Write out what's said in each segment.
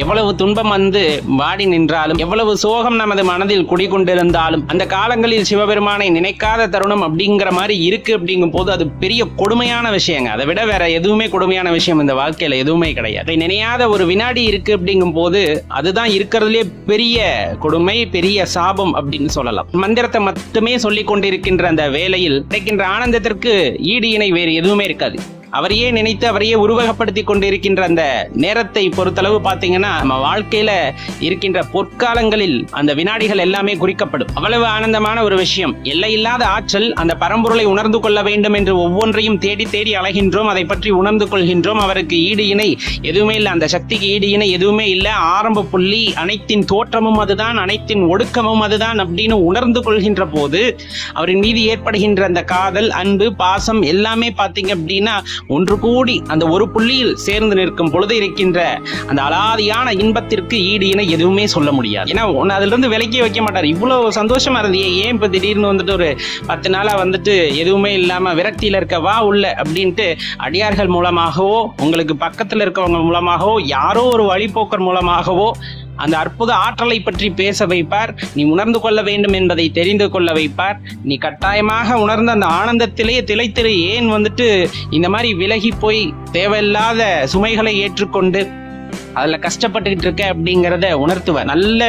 எவ்வளவு துன்பம் வந்து வாடி நின்றாலும் எவ்வளவு சோகம் நமது மனதில் குடிகொண்டிருந்தாலும் அந்த காலங்களில் சிவபெருமானை நினைக்காத தருணம் அப்படிங்கிற மாதிரி இருக்கு அப்படிங்கும் போது அது பெரிய கொடுமையான விஷயங்க. அதை விட வேற எதுவுமே கொடுமையான விஷயம் இந்த வாழ்க்கையில எதுவுமே கிடையாது. அதை நினையாத ஒரு வினாடி இருக்கு அப்படிங்கும் போது அதுதான் இருக்கிறதுலே பெரிய கொடுமை பெரிய சாபம் அப்படின்னு சொல்லலாம். மந்திரத்தை மட்டுமே சொல்லிக் கொண்டிருக்கின்ற அந்த வேலையில் கிடைக்கின்ற ஆனந்தத்திற்கு ஈடு இணை வேறு எதுவுமே இருக்காது. அவரையே நினைத்து அவரையே உருவகப்படுத்தி கொண்டிருக்கின்ற அந்த நேரத்தை பொறுத்தளவு பார்த்தீங்கன்னா நம்ம வாழ்க்கையில இருக்கின்ற பொற்காலங்களில் அந்த வினாடிகள் எல்லாமே குறிக்கப்படும். அவ்வளவு ஆனந்தமான ஒரு விஷயம். எல்லையில்லாத ஆற்றல் அந்த பரம்பொருளை உணர்ந்து கொள்ள வேண்டும் என்று ஒவ்வொன்றையும் தேடி தேடி அலைகின்றோம். அதை பற்றி உணர்ந்து கொள்கின்றோம். அவருக்கு ஈடு இணை எதுவுமே இல்லை. அந்த சக்திக்கு ஈடு இணை எதுவுமே இல்லை. ஆரம்ப புள்ளி அனைத்தின் தோற்றமும் அதுதான். அனைத்தின் ஒடுக்கமும் அதுதான் அப்படின்னு உணர்ந்து கொள்கின்ற போது அவரின் மீது ஏற்படுகின்ற அந்த காதல் அன்பு பாசம் எல்லாமே பார்த்தீங்க அப்படின்னா ஒன்று கூடி அந்த ஒரு புள்ளியில் சேர்ந்து நிற்கும் பொழுது இருக்கின்ற அந்த அலாதியான இன்பத்திற்கு ஈடு என எதுவுமே சொல்ல முடியாது. ஏன்னா ஒன்று அதுல இருந்து விலக்கி வைக்க மாட்டார். இவ்வளவு சந்தோஷமா இருந்தே ஏன் இப்போ திடீர்னு வந்துட்டு ஒரு பத்து நாளா வந்துட்டு எதுவுமே இல்லாம விரக்தியில இருக்க வா உள்ள அப்படின்ட்டு அடியார்கள் மூலமாகவோ உங்களுக்கு பக்கத்துல இருக்கவங்க மூலமாகவோ யாரோ ஒரு வழிபோக்கர் மூலமாகவோ அந்த அற்புத ஆற்றலை பற்றி பேச வைப்பார். நீ உணர்ந்து கொள்ள வேண்டும் என்பதை தெரிந்து கொள்ள வைப்பார். நீ கட்டாயமாக உணர்ந்த அந்த ஆனந்தத்திலேயே திளைத்திரு. ஏன் வந்துட்டு இந்த மாதிரி விலகி போய் தேவையில்லாத சுமைகளை ஏற்றுக்கொண்டு அதுல கஷ்டப்பட்டுக்கிட்டு இருக்க அப்படிங்கறத உணர்த்துவ நல்ல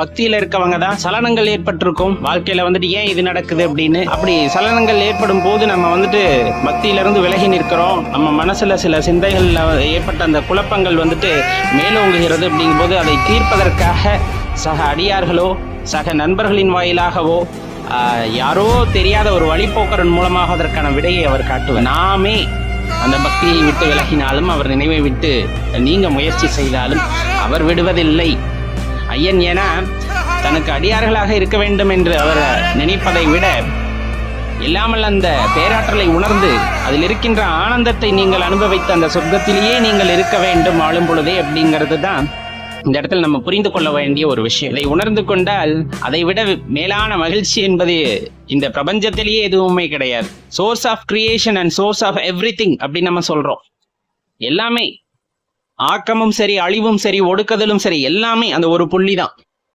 பக்தியில இருக்கவங்க தான் சலனங்கள் ஏற்பட்டிருக்கும். வாழ்க்கையில வந்துட்டு ஏன் இது நடக்குது அப்படின்னு. அப்படி சலனங்கள் ஏற்படும் போது நம்ம வந்துட்டு பக்தியில இருந்து விலகி நிற்கிறோம். நம்ம மனசுல சில சிந்தைகள்ல ஏற்பட்ட அந்த குழப்பங்கள் வந்துட்டு மேலோங்குகிறது அப்படிங்கும்போது அதை தீர்ப்பதற்காக சக அடியார்களோ சக நண்பர்களின் வாயிலாகவோ யாரோ தெரியாத ஒரு வழிபோக்கரன் மூலமாக அதற்கான விடையை அவர் காட்டுவார். நாமே அந்த பக்தியை விட்டு விலகினாலும் அவர் நினைவை விட்டு நீங்க முயற்சி செய்தாலும் அவர் விடுவதில்லை. ஐயன் ஏன்னா தனக்கு அடியார்களாக இருக்க வேண்டும் என்று அவர் நினைப்பதை விட இல்லாமல் அந்த பேராற்றலை உணர்ந்து அதில் இருக்கின்ற ஆனந்தத்தை நீங்கள் அனுபவித்த அந்த சொர்க்கத்திலேயே நீங்கள் இருக்க வேண்டும் ஆளும் பொழுதே அப்படிங்கிறது தான் இந்த இடத்துல நம்ம புரிந்து கொள்ள வேண்டிய ஒரு விஷயம். இதை உணர்ந்து கொண்டால் அதை விட மேலான மகிழ்ச்சி என்பது இந்த பிரபஞ்சத்திலேயே எதுவுமே கிடையாது. Source of creation and source of everything அப்படின்னு நம்ம சொல்றோம். எல்லாமே ஆக்கமும் சரி அழிவும் சரி ஒடுக்குதலும் சரி எல்லாமே அந்த ஒரு புள்ளி தான்